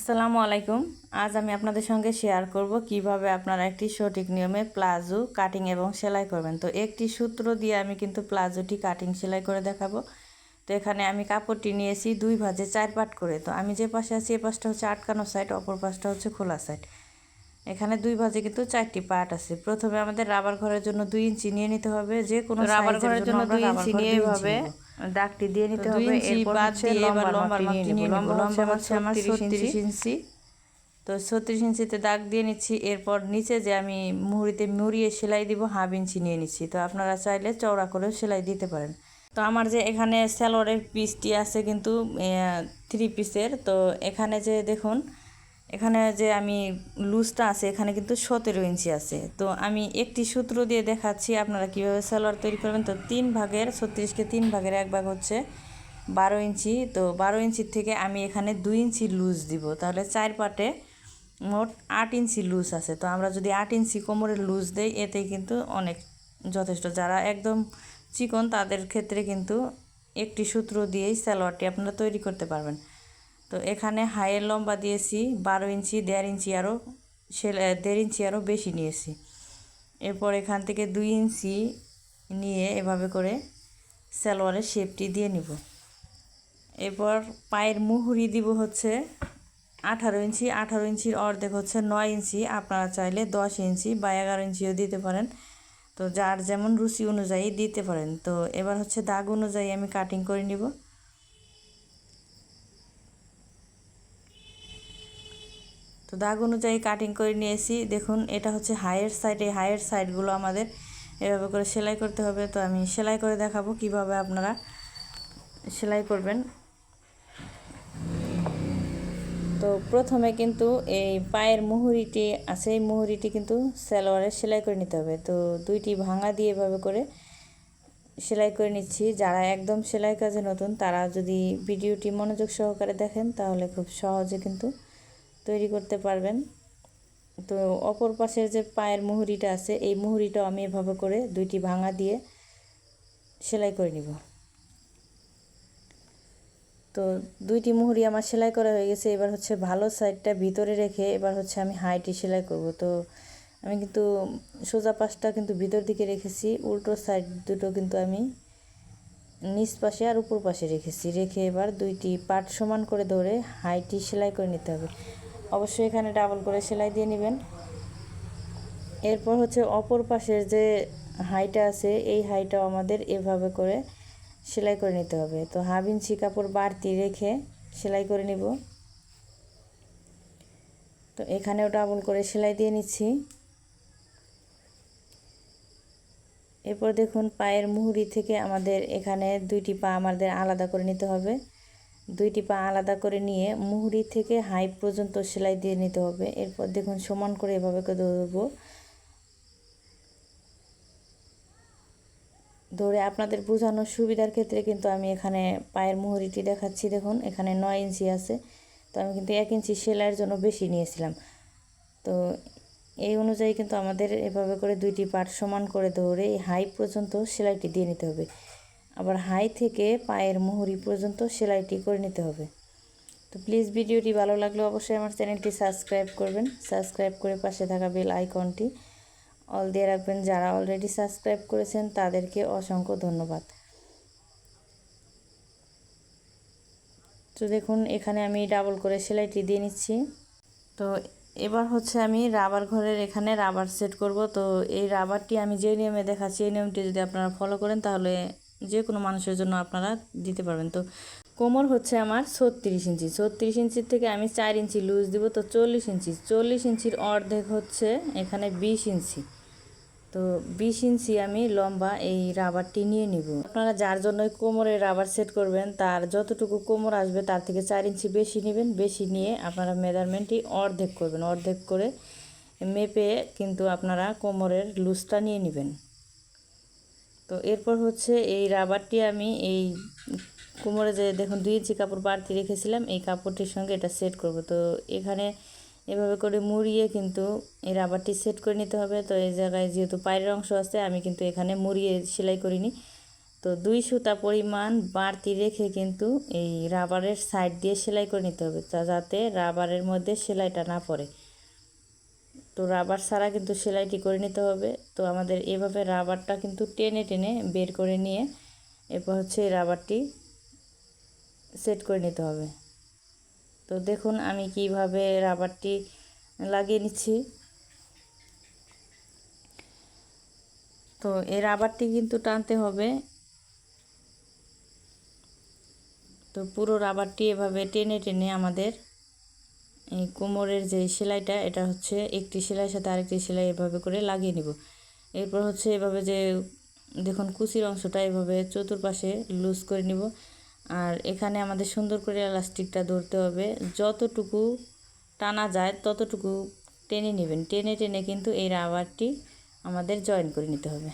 আসসালামু আলাইকুম। আজ আমি আপনাদের সঙ্গে শেয়ার করব কীভাবে আপনারা একটি সঠিক নিয়মে প্লাজো কাটিং এবং সেলাই করবেন। তো একটি সূত্র দিয়ে আমি কিন্তু প্লাজোটি কাটিং সেলাই করে দেখাবো। তো এখানে আমি কাপড়টি নিয়েছি দুই ভাজে চার পাট করে। তো আমি যে পাশে আছি এই পাশটা হচ্ছে আটকানো সাইড অপর পাশটা হচ্ছে খোলা সাইড এখানে দুই ভাজে কিন্তু চারটি পার্ট আছে। প্রথমে আমাদের রাবার ঘরের জন্য দুই ইঞ্চি নিয়ে নিতে হবে। যে কোনো রাবার ঘরের জন্য দুই ইঞ্চি নিয়ে এভাবে দাগটি দিয়ে নিতে হবে এরপর হচ্ছে লম্বা লম্বা মাপটি নিয়ে লম্বা লম্বা হচ্ছে আমার ছত্রিশ ইঞ্চি। তো ছত্রিশ ইঞ্চিতে দাগ দিয়ে নিচ্ছি এরপর নিচে যে আমি মুহুরিতে মুড়িয়ে সেলাই দিব হাফ ইঞ্চি নিয়ে নিচ্ছি। তো আপনারা চাইলে চওড়া করেও সেলাই দিতে পারেন। তো আমার যে এখানে স্যালোয়ারের পিসটি আছে কিন্তু থ্রি পিসের তো এখানে যে দেখুন এখানে যে আমি লুজটা আছে, এখানে কিন্তু সতেরো ইঞ্চি আছে। তো আমি একটি সূত্র দিয়ে দেখাচ্ছি আপনারা কীভাবে সালোয়ার তৈরি করবেন। তো তিন ভাগের, ছত্রিশকে তিন ভাগের এক ভাগ হচ্ছে বারো ইঞ্চি। তো বারো ইঞ্চির থেকে আমি এখানে দুই ইঞ্চি লুজ দিব। তাহলে চার পাটে মোট আট ইঞ্চি লুজ আছে। তো আমরা যদি আট ইঞ্চি কোমরের লুজ দেই, এতে কিন্তু অনেক যথেষ্ট। যারা একদম চিকন, তাদের ক্ষেত্রে কিন্তু একটি সূত্র দিয়েই সালোয়ারটি আপনারা তৈরি করতে পারবেন। তো এখানে হাইয়ের লম্বা দিয়েছি, বারো ইঞ্চি, দেড় ইঞ্চি আরও সেলাই দেড় ইঞ্চি আরও বেশি নিয়েছি। এরপর এখান থেকে দুই ইঞ্চি নিয়ে এভাবে করে সালোয়ারের শেপটি দিয়ে নিব। এরপর পায়ের মুহুরি দিব হচ্ছে আঠারো ইঞ্চি। আঠারো ইঞ্চির অর্ধেক হচ্ছে নয় ইঞ্চি। আপনারা চাইলে দশ ইঞ্চি বা এগারো ইঞ্চিও দিতে পারেন। তো যার যেমন রুচি অনুযায়ী দিতে পারেন। তো এবার হচ্ছে দাগ অনুযায়ী আমি কাটিং করে নিব। তো দাগ অনুযায়ী কাটিং করে নিয়েছি। দেখুন, এটা হচ্ছে হাইয়ের সাইড এই হাইয়ের সাইডগুলো আমাদের এভাবে করে সেলাই করতে হবে। তো আমি সেলাই করে দেখাবো কীভাবে আপনারা সেলাই করবেন। তো প্রথমে কিন্তু এই পায়ের মুহুরিটি আছে, এই মুহুরিটি কিন্তু সালোয়ারে সেলাই করে নিতে হবে। তো দুইটি ভাঙা দিয়ে এভাবে করে সেলাই করে নিচ্ছি। যারা একদম সেলাই কাজে নতুন, তারা যদি ভিডিওটি মনোযোগ সহকারে দেখেন, তাহলে খুব সহজে কিন্তু তৈরি করতে পারবেন। তো অপর পাশের যে পায়ের মুহুরিটা আছে, এই মুহুরিটাও আমি এভাবে করে দুইটি ভাঙা দিয়ে সেলাই করে নিব। তো দুইটি মুহুরি আমার সেলাই করা হয়ে গেছে। এবার হচ্ছে ভালো সাইডটা ভিতরে রেখে এবার হচ্ছে আমি হাইটি সেলাই করব। তো আমি কিন্তু সোজা পাশটা কিন্তু ভিতর দিকে রেখেছি, উল্টো সাইড দুটো কিন্তু আমি নিচ পাশে আর উপর পাশে রেখেছি। রেখে এবার দুইটি পাট সমান করে ধরে হাইটি সেলাই করে নিতে হবে। অবশ্যই এখানে ডাবল করে সেলাই দিয়ে নেবেন। এরপর হচ্ছে অপর পাশের যে হাইটা আছে, এই হাইটাও আমাদের এভাবে করে সেলাই করে নিতে হবে। তো হাফ ইঞ্চি কাপড় বাড়তি রেখে সেলাই করে নিব। তো এখানেও ডাবল করে সেলাই দিয়ে নিচ্ছি। এরপর দেখুন পায়ের মুহুরি থেকে আমাদের এখানে দুইটি পা আমাদের আলাদা করে নিতে হবে। দুইটি পা আলাদা করে নিয়ে মুহুরি থেকে হাই পর্যন্ত সেলাই দিয়ে নিতে হবে। এরপর দেখুন সমান করে এভাবে করে ধরবো। ধরে আপনাদের বোঝানোর সুবিধার ক্ষেত্রে কিন্তু আমি এখানে পায়ের মুহুরিটি দেখাচ্ছি। দেখুন, এখানে নয় ইঞ্চি আছে। তো আমি কিন্তু এক ইঞ্চি সেলাইয়ের জন্য বেশি নিয়েছিলাম। তো এই অনুযায়ী কিন্তু আমাদের এভাবে করে দুইটি পার্ট সমান করে ধরে এই হাই পর্যন্ত সেলাইটি দিয়ে নিতে হবে। আবার হাই থেকে পায়ের মুহুরি পর্যন্ত সেলাইটি করে নিতে হবে। তো প্লিজ ভিডিওটি ভালো লাগলে অবশ্যই আমার চ্যানেলটি সাবস্ক্রাইব করবেন। সাবস্ক্রাইব করে পাশে থাকা বেল আইকনটি অল দিয়ে রাখবেন। যারা অলরেডি সাবস্ক্রাইব করেছেন, তাদেরকে অসংখ্য ধন্যবাদ। তো দেখুন, এখানে আমি ডাবল করে সেলাইটি দিয়ে নিচ্ছি। তো এবার হচ্ছে আমি রাবার ঘরের এখানে রাবার সেট করব। তো এই রাবারটি আমি যে নিয়মে দেখাচ্ছি, এই নিয়মটি যদি আপনারা ফলো করেন, তাহলে যে কোনো মানুষের জন্য আপনারা দিতে পারবেন। তো কোমর হচ্ছে আমার ছত্রিশ ইঞ্চি। ছত্রিশ ইঞ্চির থেকে আমি চার ইঞ্চি লুজ দিব, তো চল্লিশ ইঞ্চি। চল্লিশ ইঞ্চির অর্ধেক হচ্ছে এখানে বিশ ইঞ্চি। তো বিশ ইঞ্চি আমি লম্বা এই রাবারটি নিয়ে নিব। আপনারা যার জন্য কোমরে রাবার সেট করবেন, তার যতটুকু কোমর আসবে তার থেকে চার ইঞ্চি বেশি নেবেন। বেশি নিয়ে আপনারা মেজারমেন্টটি অর্ধেক করবেন। অর্ধেক করে মেপে কিন্তু আপনারা কোমরের লুজটা নিয়ে নেবেন। তো এরপর হচ্ছে এই রাবারটি আমি এই কোমরে যে দেখুন দুই ইঞ্চি কাপড় বাড়তি রেখেছিলাম, এই কাপড়টির সঙ্গে এটা সেট করব। তো এখানে এভাবে করে মুড়িয়ে কিন্তু এই রাবারটি সেট করে নিতে হবে। তো এই জায়গায় যেহেতু পায়ের অংশ আছে, আমি কিন্তু এখানে মুড়িয়ে সেলাই করিনি। তো দুই সুতা পরিমাণ বাড়তি রেখে কিন্তু এই রাবারের সাইড দিয়ে সেলাই করে নিতে হবে, তা যাতে রাবারের মধ্যে সেলাইটা না পড়ে। তো রাবার ছাড়া কিন্তু সেলাইটি করে নিতে হবে। তো আমাদের এভাবে রাবারটা কিন্তু টেনে টেনে বের করে নিয়ে এরপর হচ্ছে রাবারটি সেট করে নিতে হবে। তো দেখুন আমি কীভাবে রাবারটি লাগিয়ে নিচ্ছি। তো এই রাবারটি কিন্তু টানতে হবে। তো পুরো রাবারটি এভাবে টেনে টেনে আমাদের এই কোমরের যে সেলাইটা, এটা হচ্ছে একটি সেলাইয়ের সাথে আরেকটি সেলাই এভাবে করে লাগিয়ে নিব। এরপর হচ্ছে এভাবে যে, দেখুন কুচির অংশটা এভাবে চতুর্পাশে লুজ করে নিব। আর এখানে আমাদের সুন্দর করে এলাস্টিকটা ধরতে হবে। যতটুকু টানা যায়, ততটুকু টেনে নেবেন। টেনে টেনে কিন্তু এই রাবারটি আমাদের জয়েন করে নিতে হবে।